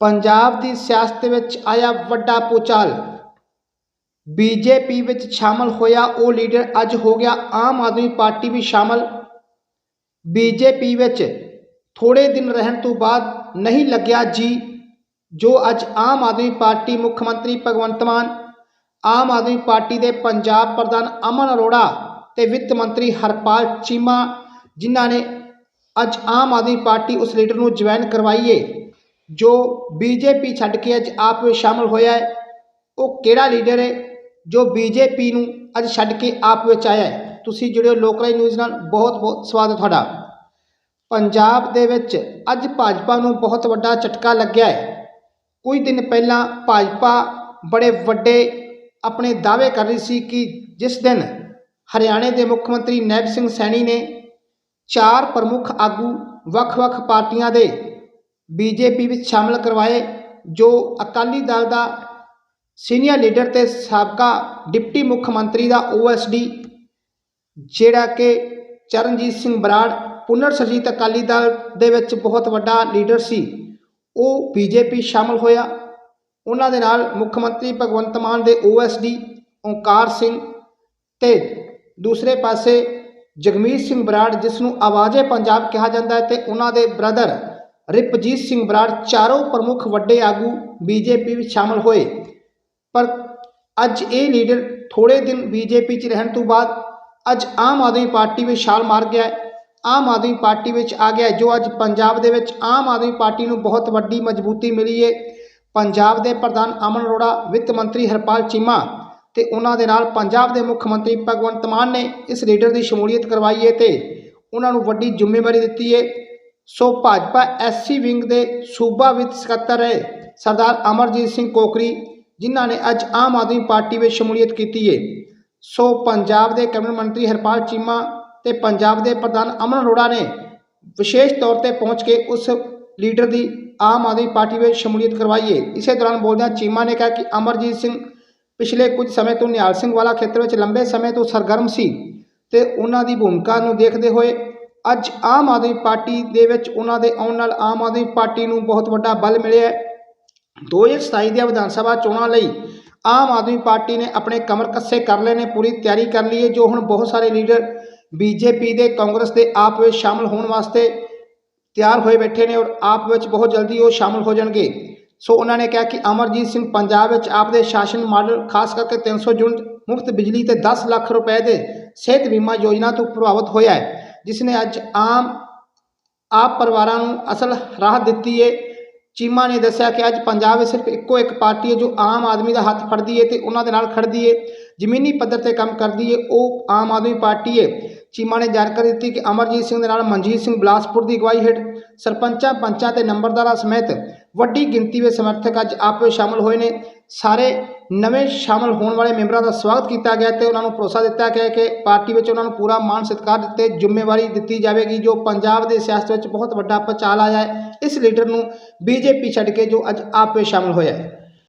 ਪੰਜਾਬ ਦੀ ਸਿਆਸਤ ਵਿੱਚ ਆਇਆ ਵੱਡਾ ਭੂਚਾਲ ਬੀਜੇਪੀ ਵਿੱਚ ਸ਼ਾਮਲ ਹੋਇਆ ਉਹ ਲੀਡਰ, ਅੱਜ ਹੋ ਗਿਆ ਆਮ ਆਦਮੀ ਪਾਰਟੀ ਵੀ ਸ਼ਾਮਲ। ਬੀਜੇਪੀ ਵਿੱਚ ਥੋੜੇ ਦਿਨ ਰਹਿਣ ਤੋਂ ਬਾਅਦ ਨਹੀਂ ਲੱਗਿਆ ਜੀ, ਜੋ ਅੱਜ ਆਮ ਆਦਮੀ ਪਾਰਟੀ ਮੁੱਖ ਮੰਤਰੀ ਭਗਵੰਤ ਮਾਨ, ਆਮ ਆਦਮੀ ਪਾਰਟੀ ਦੇ ਪੰਜਾਬ ਪ੍ਰਧਾਨ ਅਮਨ ਅਰੋੜਾ ਤੇ ਵਿੱਤ ਮੰਤਰੀ ਹਰਪਾਲ ਚੀਮਾ, ਜਿਨ੍ਹਾਂ ਨੇ ਅੱਜ ਆਮ ਆਦਮੀ ਪਾਰਟੀ ਉਸ ਲੀਡਰ ਨੂੰ ਜੁਆਇਨ ਕਰਵਾਈਏ ਜੋ ਬੀਜੇਪੀ ਛੱਡ ਕੇ ਅੱਜ ਆਪ ਵਿੱਚ ਸ਼ਾਮਲ ਹੋਇਆ ਹੈ, ਉਹ ਕਿਹੜਾ ਲੀਡਰ ਹੈ ਜੋ ਬੀਜੇਪੀ ਨੂੰ ਅੱਜ ਛੱਡ ਕੇ ਆਪ ਵਿੱਚ ਆਇਆ ਹੈ? ਤੁਸੀਂ ਜੁੜਿਓ ਲੋਕਲਾਈ ਨਿਊਜ਼ ਨਾਲ, ਬਹੁਤ ਬਹੁਤ ਸਵਾਗਤ ਹੈ ਤੁਹਾਡਾ। ਪੰਜਾਬ ਦੇ ਵਿੱਚ ਅੱਜ ਭਾਜਪਾ ਨੂੰ ਬਹੁਤ ਵੱਡਾ ਝਟਕਾ ਲੱਗਿਆ ਹੈ। ਕੁਝ ਦਿਨ ਪਹਿਲਾਂ ਭਾਜਪਾ ਬੜੇ ਵੱਡੇ ਆਪਣੇ ਦਾਅਵੇ ਕਰ ਰਹੀ ਸੀ ਕਿ ਜਿਸ ਦਿਨ ਹਰਿਆਣੇ ਦੇ ਮੁੱਖ ਮੰਤਰੀ ਨੈਬ ਸਿੰਘ ਸੈਣੀ ਨੇ ਚਾਰ ਪ੍ਰਮੁੱਖ ਆਗੂ ਵੱਖ-ਵੱਖ ਪਾਰਟੀਆਂ ਦੇ ਬੀਜੇਪੀ ਵਿੱਚ ਸ਼ਾਮਲ ਕਰਵਾਏ, ਜੋ ਅਕਾਲੀ ਦਲ ਦਾ ਸੀਨੀਅਰ ਲੀਡਰ ਤੇ ਸਾਬਕਾ ਡਿਪਟੀ ਮੁੱਖ ਮੰਤਰੀ ਦਾ ਓਐਸਡੀ ਜਿਹੜਾ ਕਿ ਚਰਨਜੀਤ ਸਿੰਘ ਬਰਾੜ ਪੁਨਰ ਸਰਜੀਤ ਅਕਾਲੀ ਦਲ ਦੇ ਵਿੱਚ ਬਹੁਤ ਵੱਡਾ ਲੀਡਰ ਸੀ, ਉਹ ਬੀਜੇਪੀ ਸ਼ਾਮਲ ਹੋਇਆ। ਉਹਨਾਂ ਦੇ ਨਾਲ ਮੁੱਖ ਮੰਤਰੀ ਭਗਵੰਤ ਮਾਨ ਦੇ ਓਐਸਡੀ ਓਂਕਾਰ ਸਿੰਘ ਤੇ ਦੂਸਰੇ ਪਾਸੇ ਜਗਮੀਤ ਸਿੰਘ ਬਰਾੜ, ਜਿਸ ਨੂੰ ਆਵਾਜ਼ੇ ਪੰਜਾਬ ਕਿਹਾ ਜਾਂਦਾ ਹੈ ਤੇ ਉਹਨਾਂ ਦੇ ਬ੍ਰਦਰ ਰਿਪਜੀਤ ਸਿੰਘ ਬਰਾੜ ਚਾਰੋਂ ਪ੍ਰਮੁੱਖ ਵੱਡੇ ਆਗੂ ਬੀਜੇਪੀ ਵਿੱਚ ਸ਼ਾਮਲ ਹੋਏ। ਪਰ ਅੱਜ ਇਹ ਲੀਡਰ ਥੋੜੇ ਦਿਨ ਬੀਜੇਪੀ 'ਚ ਰਹਿਣ ਤੋਂ ਬਾਅਦ ਅੱਜ ਆਮ ਆਦਮੀ ਪਾਰਟੀ ਵਿੱਚ ਛਾਲ ਮਾਰ ਗਿਆ ਆਮ ਆਦਮੀ ਪਾਰਟੀ ਵਿੱਚ ਆ ਗਿਆ ਜੋ ਅੱਜ ਪੰਜਾਬ ਦੇ ਵਿੱਚ ਆਮ ਆਦਮੀ ਪਾਰਟੀ ਨੂੰ ਬਹੁਤ ਵੱਡੀ ਮਜ਼ਬੂਤੀ ਮਿਲੀ ਹੈ। ਪੰਜਾਬ ਦੇ ਪ੍ਰਧਾਨ ਅਮਨ ਅਰੋੜਾ, ਵਿੱਤ ਮੰਤਰੀ ਹਰਪਾਲ ਚੀਮਾ ਤੇ ਉਹਨਾਂ ਦੇ ਨਾਲ ਪੰਜਾਬ ਦੇ ਮੁੱਖ ਮੰਤਰੀ ਭਗਵੰਤ ਮਾਨ ਨੇ ਇਸ ਲੀਡਰ ਦੀ ਸ਼ਮੂਲੀਅਤ ਕਰਵਾਈ ਹੈ ਤੇ ਉਹਨਾਂ ਨੂੰ ਵੱਡੀ ਜ਼ਿੰਮੇਵਾਰੀ ਦਿੱਤੀ ਹੈ। ਸੋ ਭਾਜਪਾ ਐਸਸੀ ਵਿੰਗ ਦੇ ਸੂਬਾ ਵਿੱਤ ਸਕੱਤਰ ਹੈ ਸਰਦਾਰ ਅਮਰਜੀਤ ਸਿੰਘ ਕੋਕਰੀ, ਜਿਨ੍ਹਾਂ ਨੇ ਅੱਜ ਆਮ ਆਦਮੀ ਪਾਰਟੀ ਵਿੱਚ ਸ਼ਮੂਲੀਅਤ ਕੀਤੀ ਹੈ ਸੋ ਪੰਜਾਬ ਦੇ ਕੈਬਨਿਟ ਮੰਤਰੀ ਹਰਪਾਲ ਚੀਮਾ ਤੇ ਪੰਜਾਬ ਦੇ ਪ੍ਰਧਾਨ ਅਮਨ ਅਰੋੜਾ ਨੇ ਵਿਸ਼ੇਸ਼ ਤੌਰ ਤੇ ਪਹੁੰਚ ਕੇ ਉਸ ਲੀਡਰ ਦੀ ਆਮ ਆਦਮੀ ਪਾਰਟੀ ਵਿੱਚ ਸ਼ਮੂਲੀਅਤ ਕਰਵਾਈ ਹੈ ਇਸੇ ਦੌਰਾਨ ਬੋਲਦਿਆਂ ਚੀਮਾ ਨੇ ਕਿਹਾ ਕਿ ਅਮਰਜੀਤ ਸਿੰਘ ਪਿਛਲੇ ਕੁਝ ਸਮੇਂ ਤੋਂ ਨਿਹਾਲ ਸਿੰਘ ਵਾਲਾ ਖੇਤਰ ਵਿੱਚ ਲੰਬੇ ਸਮੇਂ ਤੋਂ ਸਰਗਰਮ ਸੀ ਤੇ ਉਹਨਾਂ ਦੀ ਭੂਮਿਕਾ ਨੂੰ ਦੇਖਦੇ ਹੋਏ ਅੱਜ ਆਮ ਆਦਮੀ ਪਾਰਟੀ ਦੇ ਵਿੱਚ ਉਹਨਾਂ ਦੇ ਆਉਣ ਨਾਲ ਆਮ ਆਦਮੀ ਪਾਰਟੀ ਨੂੰ ਬਹੁਤ ਵੱਡਾ ਬਲ ਮਿਲਿਆ ਹੈ। 2027 ਦੀਆਂ ਵਿਧਾਨ ਸਭਾ ਚੋਣਾਂ ਲਈ ਆਮ ਆਦਮੀ ਪਾਰਟੀ ਨੇ ਆਪਣੇ ਕਮਰ ਕੱਸੇ ਕਰ ਲਏ ਨੇ, ਪੂਰੀ ਤਿਆਰੀ ਕਰ ਲਈ ਹੈ, ਜੋ ਹੁਣ ਬਹੁਤ ਸਾਰੇ ਲੀਡਰ ਬੀਜੇਪੀ ਦੇ, ਕਾਂਗਰਸ ਦੇ ਆਪ ਵਿੱਚ ਸ਼ਾਮਲ ਹੋਣ ਵਾਸਤੇ ਤਿਆਰ ਹੋਏ ਬੈਠੇ ਨੇ ਔਰ ਆਪ ਵਿੱਚ ਬਹੁਤ ਜਲਦੀ ਉਹ ਸ਼ਾਮਲ ਹੋ ਜਾਣਗੇ। ਸੋ ਉਹਨਾਂ ਨੇ ਕਿਹਾ ਕਿ ਅਮਰਜੀਤ ਸਿੰਘ ਪੰਜਾਬ ਵਿੱਚ ਆਪ ਦੇ ਸ਼ਾਸਨ ਮਾਡਲ, ਖਾਸ ਕਰਕੇ 300 ਯੂਨਿਟ ਮੁਫਤ ਬਿਜਲੀ ਤੇ 10 ਲੱਖ ਰੁਪਏ ਦੇ ਸਿਹਤ ਬੀਮਾ ਯੋਜਨਾ ਤੋਂ ਪ੍ਰਭਾਵਿਤ ਹੋਇਆ ਹੈ। ਜਿਸ ਨੇ ਅੱਜ ਆਮ ਆਪ ਪਰਿਵਾਰਾਂ ਨੂੰ ਅਸਲ ਰਾਹਤ ਦਿੱਤੀ ਹੈ ਚੀਮਾ ਨੇ ਦੱਸਿਆ ਕਿ ਅੱਜ ਪੰਜਾਬ ਵਿੱਚ ਸਿਰਫ ਇੱਕੋ ਇੱਕ ਪਾਰਟੀ ਹੈ ਜੋ ਆਮ ਆਦਮੀ ਦਾ ਹੱਥ ਫੜਦੀ ਹੈ ਤੇ ਉਹਨਾਂ ਦੇ ਨਾਲ ਖੜਦੀ ਹੈ ਜ਼ਮੀਨੀ ਪੱਧਰ ਤੇ ਕੰਮ ਕਰਦੀ ਹੈ ਉਹ ਆਮ ਆਦਮੀ ਪਾਰਟੀ ਹੈ ਚੀਮਾ ਨੇ ਜਾਣਕਾਰੀ ਦਿੱਤੀ ਕਿ ਅਮਰਜੀਤ ਸਿੰਘ ਦੇ ਨਾਲ ਮਨਜੀਤ ਸਿੰਘ ਬਲਾਸਪੁਰ ਦੀ ਅਗਵਾਈ ਹੇਠ ਸਰਪੰਚਾਂ, ਪੰਚਾਂ ਤੇ ਨੰਬਰਦਾਰਾਂ ਸਮੇਤ ਵੱਡੀ ਗਿਣਤੀ ਵਿੱਚ ਸਮਰਥਕ ਅੱਜ ਆਪ ਵਿੱਚ ਸ਼ਾਮਲ ਹੋਏ ਨੇ। ਸਾਰੇ ਨਵੇਂ ਸ਼ਾਮਲ ਹੋਣ ਵਾਲੇ ਮੈਂਬਰਾਂ ਦਾ ਸਵਾਗਤ ਕੀਤਾ ਗਿਆ ਤੇ ਉਹਨਾਂ ਨੂੰ ਭਰੋਸਾ ਦਿੱਤਾ ਗਿਆ ਕਿ ਪਾਰਟੀ ਵਿੱਚ ਉਹਨਾਂ ਨੂੰ ਪੂਰਾ ਮਾਣ ਸਤਿਕਾਰ ਦਿੱਤੇ, ਜ਼ਿੰਮੇਵਾਰੀ ਦਿੱਤੀ ਜਾਵੇਗੀ, ਜੋ ਪੰਜਾਬ ਦੇ ਸਿਆਸਤ ਵਿੱਚ ਬਹੁਤ ਵੱਡਾ ਪਚਾਲ ਆਇਆ ਹੈ। ਇਸ ਲੀਡਰ ਨੂੰ ਬੀਜੇਪੀ ਛੱਡ ਕੇ ਜੋ ਅੱਜ ਆਪ ਵਿੱਚ ਸ਼ਾਮਲ ਹੋਇਆ ਹੈ।